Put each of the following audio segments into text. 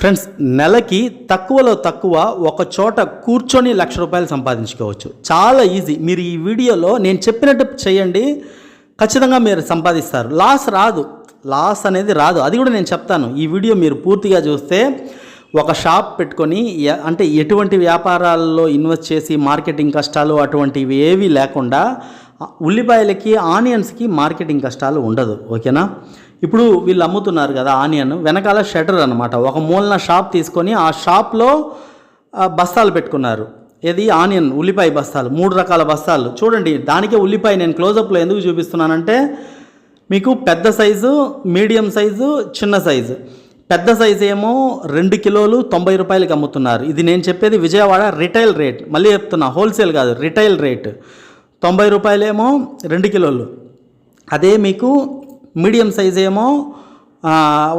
Friends నెలకి తక్కువలో తక్కువ ఒక చోట కూర్చొని లక్ష రూపాయలు సంపాదించుకోవచ్చు. చాలా ఈజీ. మీరు ఈ వీడియోలో నేను చెప్పినట్టు చేయండి. ఖచ్చితంగా మీరు సంపాదిస్తారు. లాస్ రాదు. లాస్ అనేది రాదు. అది కూడా నేను చెప్తాను. ఈ వీడియో మీరు పూర్తిగా చూస్తే ఒక షాప్ పెట్టుకొని అంటే ఎటువంటి వ్యాపారాల్లో ఇన్వెస్ట్ చేసి మార్కెటింగ్ కష్టాలు అటువంటివి ఏవి లేకుండా ఉల్లిపాయలకి ఆనియన్స్కి మార్కెటింగ్ కష్టాలు ఉండదు. ఓకేనా? ఇప్పుడు వీళ్ళు అమ్ముతున్నారు కదా ఆనియన్ వెనకాల షటర్ అనమాట ఒక మూలన షాప్ తీసుకొని ఆ షాప్లో బస్తాలు పెట్టుకున్నారు. ఏది? ఆనియన్ ఉల్లిపాయ బస్తాలు మూడు రకాల బస్తాలు. చూడండి దానికే ఉల్లిపాయ నేను క్లోజప్లో ఎందుకు చూపిస్తున్నానంటే మీకు పెద్ద సైజు మీడియం సైజు చిన్న సైజు. పెద్ద సైజు ఏమో రెండు కిలోలు తొంభై రూపాయలకి అమ్ముతున్నారు. ఇది నేను చెప్పేది విజయవాడ రిటైల్ రేట్. మళ్ళీ చెప్తున్నా హోల్సేల్ కాదు రిటైల్ రేట్. తొంభై రూపాయలేమో రెండు కిలోలు. అదే మీకు మీడియం సైజ్ ఏమో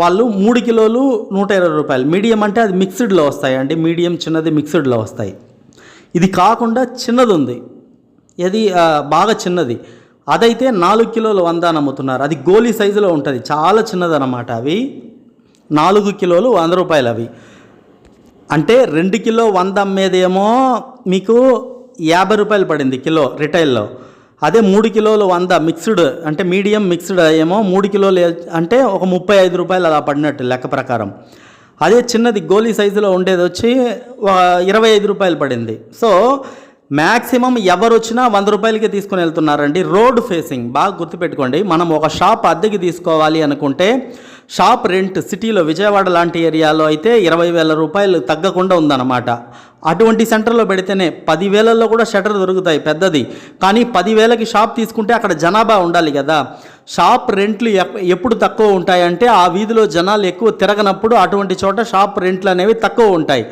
వాళ్ళు మూడు కిలోలు నూట ఇరవై రూపాయలు. మీడియం అంటే అది మిక్స్డ్లో వస్తాయండి. మీడియం చిన్నది మిక్స్డ్లో వస్తాయి. ఇది కాకుండా చిన్నది ఉంది ఇది బాగా చిన్నది. అదైతే నాలుగు కిలోలు వంద అని అమ్ముతున్నారు. అది గోలీ సైజులో ఉంటుంది. చాలా చిన్నదన్నమాట అవి. నాలుగు కిలోలు వంద రూపాయలు అవి. అంటే రెండు కిలో వంద అమ్మేదేమో మీకు యాభై రూపాయలు పడింది కిలో రిటైల్లో. అదే మూడు కిలోలు వంద మిక్స్డ్ అంటే మీడియం మిక్స్డ్ ఏమో మూడు కిలోలు అంటే ఒక ముప్పై ఐదు రూపాయలు అలా పడినట్టు లెక్క ప్రకారం. అదే చిన్నది గోలీ సైజులో ఉండేది వచ్చి ఇరవై ఐదు రూపాయలు పడింది. సో మ్యాక్సిమం ఎవరు వచ్చినా వంద రూపాయలకి తీసుకుని వెళ్తున్నారండి. రోడ్ ఫేసింగ్ బాగా గుర్తుపెట్టుకోండి. మనం ఒక షాప్ అద్దెకి తీసుకోవాలి అనుకుంటే షాప్ రెంట్ సిటీలో విజయవాడ లాంటి ఏరియాలో అయితే ఇరవై వేల రూపాయలు తగ్గకుండా ఉందన్నమాట. అటువంటి సెంటర్లో పెడితేనే పదివేలలో కూడా షటర్ దొరుకుతాయి పెద్దది. కానీ పదివేలకి షాప్ తీసుకుంటే అక్కడ జనాభా ఉండాలి కదా. షాప్ రెంట్లు ఎప్పుడు తక్కువ ఉంటాయంటే ఆ వీధిలో జనాలు ఎక్కువ తిరగనప్పుడు అటువంటి చోట షాప్ రెంట్లు అనేవి తక్కువ ఉంటాయి.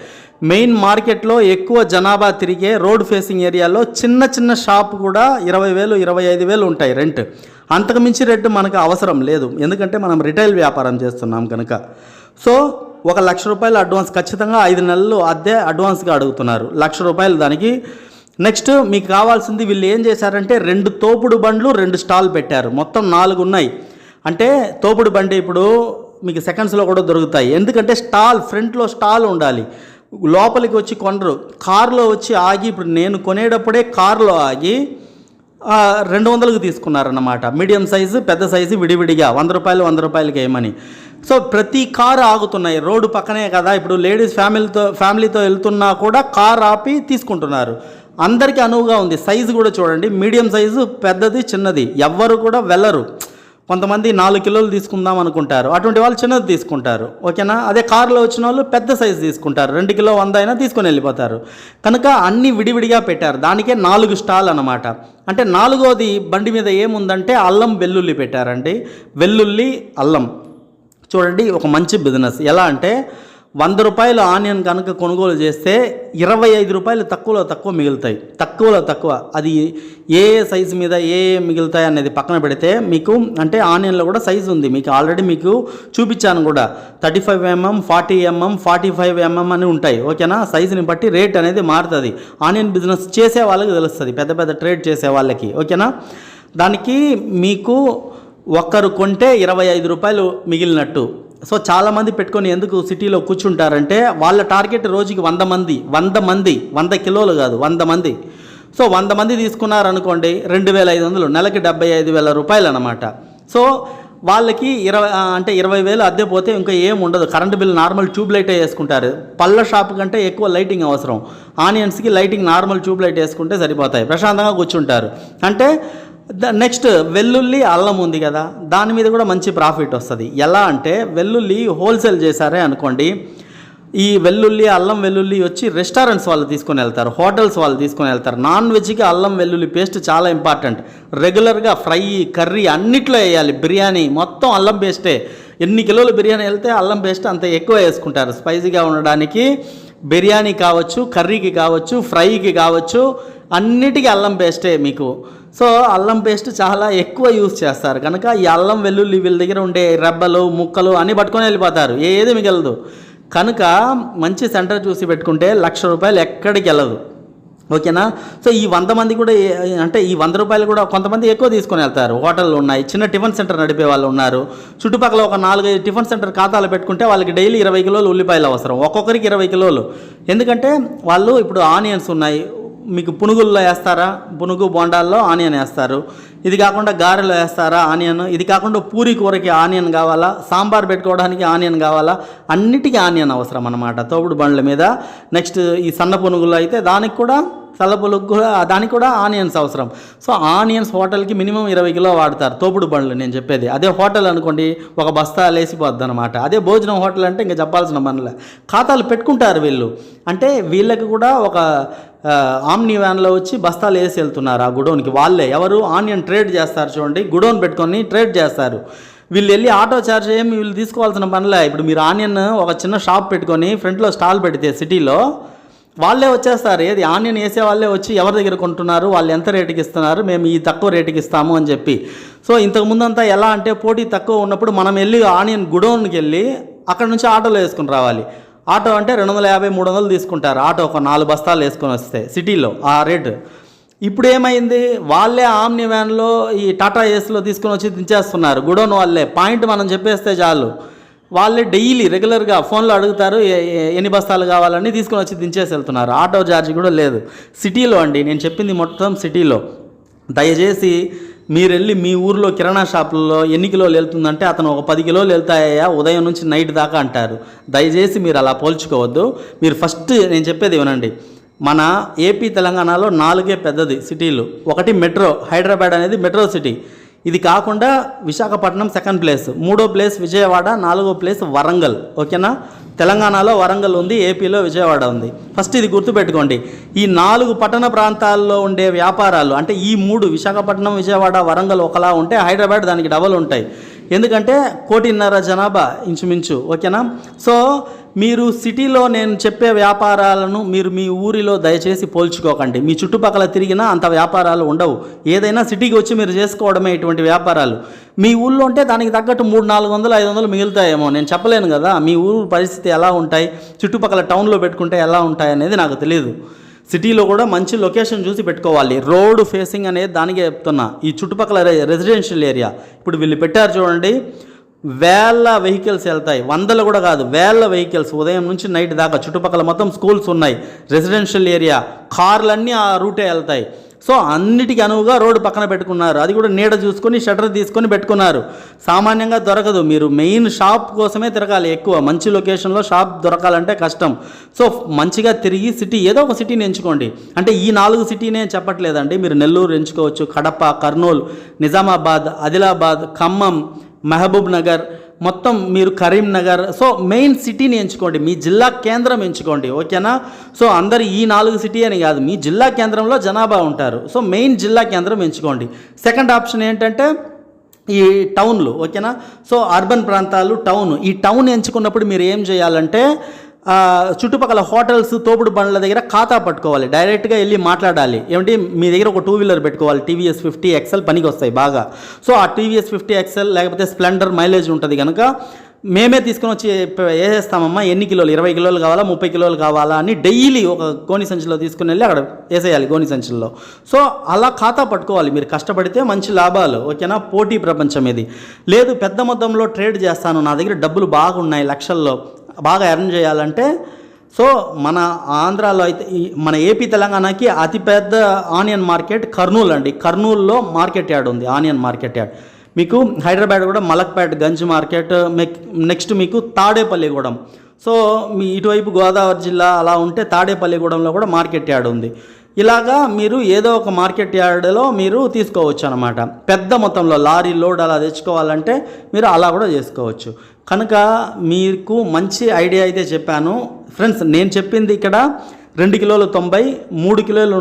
మెయిన్ మార్కెట్లో ఎక్కువ జనాభా తిరిగే రోడ్ ఫేసింగ్ ఏరియాలో చిన్న చిన్న షాప్ కూడా ఇరవై వేలు ఇరవై ఐదు వేలు ఉంటాయి రెంట్. అంతకు మించి రెంట్ మనకు అవసరం లేదు. ఎందుకంటే మనం రిటైల్ వ్యాపారం చేస్తున్నాం కనుక. సో ఒక లక్ష రూపాయలు అడ్వాన్స్ ఖచ్చితంగా ఐదు నెలలు అద్దె అడ్వాన్స్గా అడుగుతున్నారు. లక్ష రూపాయలు దానికి. నెక్స్ట్ మీకు కావాల్సింది వీళ్ళు ఏం చేశారంటే రెండు తోపుడు బండ్లు రెండు స్టాల్ పెట్టారు. మొత్తం నాలుగు ఉన్నాయి. అంటే తోపుడు బండి ఇప్పుడు మీకు సెకండ్స్లో కూడా దొరుకుతాయి. ఎందుకంటే స్టాల్ ఫ్రంట్లో స్టాల్ ఉండాలి. లోపలికి వచ్చి కొనరు. కారులో వచ్చి ఆగి ఇప్పుడు నేను కొనేటప్పుడే కారులో ఆగి రెండు వందలకు తీసుకున్నారన్నమాట. మీడియం సైజు పెద్ద సైజు విడివిడిగా. వంద రూపాయలు వంద రూపాయలకి ఏమని. సో ప్రతి కారు ఆగుతున్నాయి. రోడ్డు పక్కనే కదా. ఇప్పుడు లేడీస్ ఫ్యామిలీతో ఫ్యామిలీతో వెళ్తున్నా కూడా కార్ ఆపి తీసుకుంటున్నారు. అందరికీ అనువుగా ఉంది. సైజు కూడా చూడండి. మీడియం సైజు పెద్దది చిన్నది. ఎవ్వరు కూడా వెళ్ళరు. కొంతమంది నాలుగు కిలోలు తీసుకుందాం అనుకుంటారు. అటువంటి వాళ్ళు చిన్నది తీసుకుంటారు. ఓకేనా? అదే కారులో వచ్చిన వాళ్ళు పెద్ద సైజు తీసుకుంటారు. రెండు కిలో వంద అయినా తీసుకొని వెళ్ళిపోతారు. కనుక అన్నీ విడివిడిగా పెట్టారు. దానికే నాలుగు స్టాల్ అనమాట అంటే నాలుగోది బండి మీద ఏముందంటే అల్లం వెల్లుల్లి పెట్టారండి. వెల్లుల్లి అల్లం. చూడండి ఒక మంచి బిజినెస్ ఎలా అంటే వంద రూపాయలు ఆనియన్ కనుక కొనుగోలు చేస్తే ఇరవై ఐదు రూపాయలు తక్కువలో తక్కువ మిగులుతాయి. తక్కువలో తక్కువ. అది ఏ ఏ సైజు మీద ఏ ఏ మిగులుతాయి అనేది పక్కన పెడితే మీకు అంటే ఆనియన్లో కూడా సైజు ఉంది. మీకు ఆల్రెడీ మీకు చూపించాను కూడా. Thirty five mm forty mm forty five mm అని ఉంటాయి. ఓకేనా? సైజుని బట్టి రేట్ అనేది మారుతుంది. ఆనియన్ బిజినెస్ చేసే వాళ్ళకి తెలుస్తుంది. పెద్ద పెద్ద ట్రేడ్ చేసే వాళ్ళకి. ఓకేనా? దానికి మీకు ఒక్కరు కొంటే ఇరవై ఐదు రూపాయలు మిగిలినట్టు. సో చాలామంది పెట్టుకొని ఎందుకు సిటీలో కూర్చుంటారంటే వాళ్ళ టార్గెట్ రోజుకి వంద మంది వంద మంది వంద కిలోలు కాదు వంద మంది. సో వంద మంది తీసుకున్నారనుకోండి రెండు వేల ఐదు వందలు నెలకి డెబ్బై ఐదు వేల రూపాయలు అనమాట సో వాళ్ళకి ఇరవై అంటే ఇరవై వేలు అద్దె పోతే ఇంకా ఏం ఉండదు. కరెంటు బిల్ నార్మల్ ట్యూబ్ లైటే వేసుకుంటారు. పళ్ళ షాప్ కంటే ఎక్కువ లైటింగ్ అవసరం. ఆనియన్స్కి లైటింగ్ నార్మల్ ట్యూబ్ లైట్ వేసుకుంటే సరిపోతాయి. ప్రశాంతంగా కూర్చుంటారు. అంటే ద నెక్స్ట్ వెల్లుల్లి అల్లం ఉంది కదా దాని మీద కూడా మంచి ప్రాఫిట్ వస్తుంది. ఎలా అంటే వెల్లుల్లి హోల్సేల్ చేశారే అనుకోండి ఈ వెల్లుల్లి అల్లం వెల్లుల్లి వచ్చి రెస్టారెంట్స్ వాళ్ళు తీసుకొని వెళ్తారు హోటల్స్ వాళ్ళు తీసుకొని వెళ్తారు. నాన్ వెజ్కి అల్లం వెల్లుల్లి పేస్ట్ చాలా ఇంపార్టెంట్. రెగ్యులర్గా ఫ్రై కర్రీ అన్నిట్లో వేయాలి. బిర్యానీ మొత్తం అల్లం పేస్టే. ఎన్ని కిలోలు బిర్యానీ వెళ్తే అల్లం పేస్ట్ అంత ఎక్కువ వేసుకుంటారు. స్పైసీగా ఉండడానికి బిర్యానీ కావచ్చు కర్రీకి కావచ్చు ఫ్రైకి కావచ్చు అన్నిటికీ అల్లం పేస్టే మీకు. సో అల్లం పేస్ట్ చాలా ఎక్కువ యూస్ చేస్తారు. కనుక ఈ అల్లం వెల్లుల్లి వీళ్ళ దగ్గర ఉండే రెబ్బలు ముక్కలు అన్నీ పట్టుకొని వెళ్ళిపోతారు. ఏది మిగలదు. కనుక మంచి సెంటర్ చూసి పెట్టుకుంటే లక్ష రూపాయలు ఎక్కడికి వెళ్ళదు. ఓకేనా? సో ఈ వంద మంది కూడా అంటే ఈ వంద రూపాయలు కూడా కొంతమంది ఎక్కువ తీసుకొని వెళ్తారు. హోటళ్ళు ఉన్నాయి. చిన్న టిఫిన్ సెంటర్ నడిపే వాళ్ళు ఉన్నారు. చుట్టుపక్కల ఒక నాలుగైదు టిఫిన్ సెంటర్ ఖాతాలు పెట్టుకుంటే వాళ్ళకి డైలీ ఇరవై కిలోలు ఉల్లిపాయలు అవసరం. ఒక్కొక్కరికి ఇరవై కిలోలు. ఎందుకంటే వాళ్ళు ఇప్పుడు ఆనియన్స్ ఉన్నాయి మీకు పునుగుల్లో వేస్తారా? పునుగు బోండాల్లో ఆనియన్ వేస్తారు. ఇది కాకుండా గారెలో వేస్తారా ఆనియన్? ఇది కాకుండా పూరి కూరకి ఆనియన్ కావాలా? సాంబార్ పెట్టుకోవడానికి ఆనియన్ కావాలా? అన్నిటికీ ఆనియన్ అవసరం అన్నమాట తోపుడు బండ్ల మీద. నెక్స్ట్ ఈ సన్న పునుగులు అయితే దానికి కూడా తలపులకు కూడా దానికి కూడా ఆనియన్స్ అవసరం. సో ఆనియన్స్ హోటల్కి మినిమం ఇరవై కిలో వాడతారు తోపుడు బండ్లు నేను చెప్పేది. అదే హోటల్ అనుకోండి ఒక బస్తా లేసిపోద్ది అనమాట అదే భోజనం హోటల్ అంటే ఇంకా చెప్పాల్సిన పనులే ఖాతాలు పెట్టుకుంటారు వీళ్ళు. అంటే వీళ్ళకి కూడా ఒక ఆమ్ని వ్యాన్లో వచ్చి బస్తాలు వేసి వెళ్తున్నారు ఆ గుడౌన్కి. వాళ్ళే ఎవరు ఆనియన్ ట్రేడ్ చేస్తారు చూడండి గుడౌన్ పెట్టుకొని ట్రేడ్ చేస్తారు. వీళ్ళు వెళ్ళి ఆటో చార్జ్ ఏమి వీళ్ళు తీసుకోవాల్సిన పనిలే. ఇప్పుడు మీరు ఆనియన్ ఒక చిన్న షాప్ పెట్టుకొని ఫ్రంట్లో స్టాల్ పెడితే సిటీలో వాళ్ళే వచ్చేస్తారు. ఏది ఆనియన్ వేసే వాళ్ళే వచ్చి ఎవరి దగ్గర కొంటున్నారు వాళ్ళు ఎంత రేటుకి ఇస్తున్నారు మేము ఈ తక్కువ రేటుకి ఇస్తాము అని చెప్పి. సో ఇంతకు ముందంతా ఎలా అంటే పోటీ తక్కువ ఉన్నప్పుడు మనం వెళ్ళి ఆనియన్ గుడౌన్కి వెళ్ళి అక్కడ నుంచి ఆటోలో వేసుకుని రావాలి. ఆటో అంటే రెండు వందల యాభై మూడు వందలు తీసుకుంటారు. ఆటో ఒక నాలుగు బస్తాలు వేసుకొని వస్తే సిటీలో ఆ రేటు. ఇప్పుడు ఏమైంది? వాళ్ళే ఆమ్ని వ్యాన్లో ఈ టాటా ఏస్లో తీసుకొని వచ్చి దించేస్తున్నారు. గుడౌన్ వాళ్ళే. పాయింట్ మనం చెప్పేస్తే చాలు. వాళ్ళే డైలీ రెగ్యులర్గా ఫోన్లో అడుగుతారు ఎన్ని బస్తాలు కావాలని తీసుకొని వచ్చి దించేసి వెళ్తున్నారు. ఆటో ఛార్జ్ కూడా లేదు. సిటీలో అండి నేను చెప్పింది మొత్తం సిటీలో. దయచేసి మీరు వెళ్ళి మీ ఊర్లో కిరాణా షాపుల్లో ఎన్ని కిలోలు వెళ్తుందంటే అతను ఒక పది కిలోలు వెళ్తాయా ఉదయం నుంచి నైట్ దాకా అంటారు. దయచేసి మీరు అలా పోల్చుకోవద్దు. మీరు ఫస్ట్ నేను చెప్పేది వినండి. మన ఏపీ తెలంగాణలో నాలుగే పెద్దది సిటీలు. ఒకటి మెట్రో హైదరాబాద్ అనేది మెట్రో సిటీ. ఇది కాకుండా విశాఖపట్నం సెకండ్ ప్లేస్ మూడో ప్లేస్ విజయవాడ నాలుగో ప్లేస్ వరంగల్. ఓకేనా? తెలంగాణలో వరంగల్ ఉంది ఏపీలో విజయవాడ ఉంది. ఫస్ట్ ఇది గుర్తుపెట్టుకోండి. ఈ నాలుగు పట్టణ ప్రాంతాల్లో ఉండే వ్యాపారాలు అంటే ఈ మూడు విశాఖపట్నం విజయవాడ వరంగల్ ఒకలా ఉంటే హైదరాబాద్ దానికి డబల్ ఉంటాయి. ఎందుకంటే కోటిన్నర జనాభా ఇంచుమించు ఓకేనా? సో మీరు సిటీలో నేను చెప్పే వ్యాపారాలను మీరు మీ ఊరిలో దయచేసి పోల్చుకోకండి. మీ చుట్టుపక్కల తిరిగినా అంత వ్యాపారాలు ఉండవు. ఏదైనా సిటీకి వచ్చి మీరు చేసుకోవడమే ఇటువంటి వ్యాపారాలు. మీ ఊళ్ళో ఉంటే దానికి తగ్గట్టు మూడు నాలుగు వందలు ఐదు వందలు మిగులుతాయేమో. నేను చెప్పలేను కదా. మీ ఊరు పరిస్థితి ఎలా ఉంటాయి? చుట్టుపక్కల టౌన్లో పెట్టుకుంటే ఎలా ఉంటాయి అనేది నాకు తెలియదు సిటీలో కూడా మంచి లొకేషన్ చూసి పెట్టుకోవాలి. రోడ్ ఫేసింగ్ అనేది దానికే చెప్తున్నా. ఈ చుట్టుపక్కల రెసిడెన్షియల్ ఏరియా. ఇప్పుడు వీళ్ళు పెట్టారు చూడండి. వేల వెహికల్స్ వెళ్తాయి. వందలు కూడా కాదు వేల వెహికల్స్. ఉదయం నుంచి నైట్ దాకా చుట్టుపక్కల మొత్తం స్కూల్స్ ఉన్నాయి. రెసిడెన్షియల్ ఏరియా కార్లన్నీ ఆ రూటే వెళ్తాయి. సో అన్నిటికీ అనువుగా రోడ్డు పక్కన పెట్టుకున్నారు. అది కూడా నీడ చూసుకొని షటర్ తీసుకొని పెట్టుకున్నారు. సామాన్యంగా దొరకదు. మీరు మెయిన్ షాప్ కోసమే తిరగాలి ఎక్కువ. మంచి లొకేషన్లో షాప్ దొరకాలంటే కష్టం. సో మంచిగా తిరిగి సిటీ ఏదో ఒక సిటీని ఎంచుకోండి. అంటే ఈ నాలుగు సిటీనే చెప్పట్లేదండి. మీరు నెల్లూరు ఎంచుకోవచ్చు కడప కర్నూలు నిజామాబాద్ ఆదిలాబాద్ ఖమ్మం మహబూబ్ నగర్ మొత్తం మీరు కరీంనగర్ సో మెయిన్ సిటీని ఎంచుకోండి. మీ జిల్లా కేంద్రం ఎంచుకోండి. ఓకేనా? సో అందరు ఈ నాలుగు సిటీ అని కాదు. మీ జిల్లా కేంద్రంలో జనాభా ఉంటారు. సో మెయిన్ జిల్లా కేంద్రం ఎంచుకోండి. సెకండ్ ఆప్షన్ ఏంటంటే ఈ టౌన్లు. ఓకేనా? సో అర్బన్ ప్రాంతాలు టౌన్. ఈ టౌన్ ఎంచుకున్నప్పుడు మీరు ఏం చేయాలంటే చుట్టుపక్కల హోటల్స్ తోపుడు బండ్ల దగ్గర ఖాతా పట్టుకోవాలి. డైరెక్ట్గా వెళ్ళి మాట్లాడాలి. ఏమిటి మీ దగ్గర ఒక టూ వీలర్ పెట్టుకోవాలి టీవీఎస్ ఫిఫ్టీ ఎక్సెల్ పనికి వస్తాయి బాగా. సో ఆ టీవీఎస్ ఫిఫ్టీ ఎక్సెల్ లేకపోతే స్ప్లెండర్ మైలేజ్ ఉంటుంది కనుక మేమే తీసుకొని వచ్చి వేసేస్తామమ్మా. ఎన్ని కిలోలు? ఇరవై కిలోలు కావాలా? ముప్పై కిలోలు కావాలా? అని డైలీ ఒక గోని సంచిలో తీసుకుని వెళ్ళి అక్కడ వేసేయాలి గోని సంచుల్లో సో అలా ఖాతా పట్టుకోవాలి. మీరు కష్టపడితే మంచి లాభాలు. ఓకేనా? పోటీ ప్రపంచం ఇది. లేదు పెద్ద మొత్తంలో ట్రేడ్ చేస్తాను. నా దగ్గర డబ్బులు బాగున్నాయి లక్షల్లో. బాగా ఎర్న్ చేయాలంటే సో మన ఆంధ్రాలో అయితే మన ఏపీ తెలంగాణకి అతిపెద్ద ఆనియన్ మార్కెట్ కర్నూలు అండి. కర్నూలులో మార్కెట్ యార్డ్ ఉంది ఆనియన్ మార్కెట్ యార్డ్ మీకు హైదరాబాద్ కూడా మలక్పేట్ గంజ్ మార్కెట్ నెక్స్ట్ మీకు తాడేపల్లిగూడెం సో మీ ఇటువైపు గోదావరి జిల్లా అలా ఉంటే తాడేపల్లిగూడెంలో కూడా మార్కెట్ యార్డ్ ఉంది. ఇలాగా మీరు ఏదో ఒక మార్కెట్ యార్డ్లో మీరు తీసుకోవచ్చు అనమాట పెద్ద మొత్తంలో లారీ లోడ్ అలా తెచ్చుకోవాలంటే మీరు అలా కూడా చేసుకోవచ్చు. కనుక మీకు మంచి ఐడియా అయితే చెప్పాను. ఫ్రెండ్స్ నేను చెప్పింది ఇక్కడ రెండు కిలోలు తొంభై మూడు కిలోలు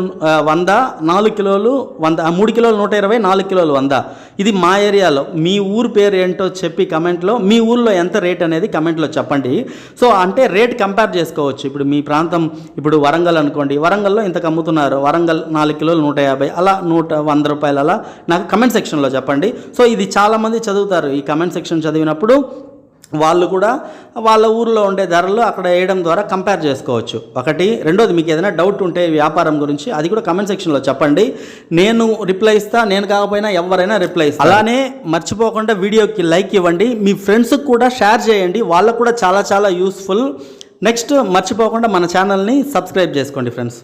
వంద నాలుగు కిలోలు వంద మూడు కిలోలు నూట ఇరవై నాలుగు కిలోలు వంద. ఇది మా ఏరియాలో. మీ ఊరు పేరు ఏంటో చెప్పి కమెంట్లో మీ ఊర్లో ఎంత రేట్ అనేది కమెంట్లో చెప్పండి. సో అంటే రేట్ కంపేర్ చేసుకోవచ్చు. ఇప్పుడు మీ ప్రాంతం ఇప్పుడు వరంగల్ అనుకోండి. వరంగల్లో ఇంతకు అమ్ముతున్నారు వరంగల్ నాలుగు కిలోలు నూట యాభై అలా నూట వంద రూపాయలు అలా. నాకు కమెంట్ సెక్షన్లో చెప్పండి. సో ఇది చాలామంది చదువుతారు ఈ కమెంట్ సెక్షన్ చదివినప్పుడు. వాళ్ళు కూడా వాళ్ళ ఊర్లో ఉండే ధరలు అక్కడ వేయడం ద్వారా కంపేర్ చేసుకోవచ్చు. ఒకటి. రెండోది మీకు ఏదైనా డౌట్ ఉంటే వ్యాపారం గురించి అది కూడా కమెంట్ సెక్షన్లో చెప్పండి. నేను రిప్లై ఇస్తా నేను కాకపోయినా ఎవరైనా రిప్లై ఇస్తా అలానే మర్చిపోకుండా వీడియోకి లైక్ ఇవ్వండి. మీ ఫ్రెండ్స్కి కూడా షేర్ చేయండి. వాళ్ళకు కూడా చాలా చాలా యూస్ఫుల్ నెక్స్ట్ మర్చిపోకుండా మన ఛానల్ని సబ్స్క్రైబ్ చేసుకోండి ఫ్రెండ్స్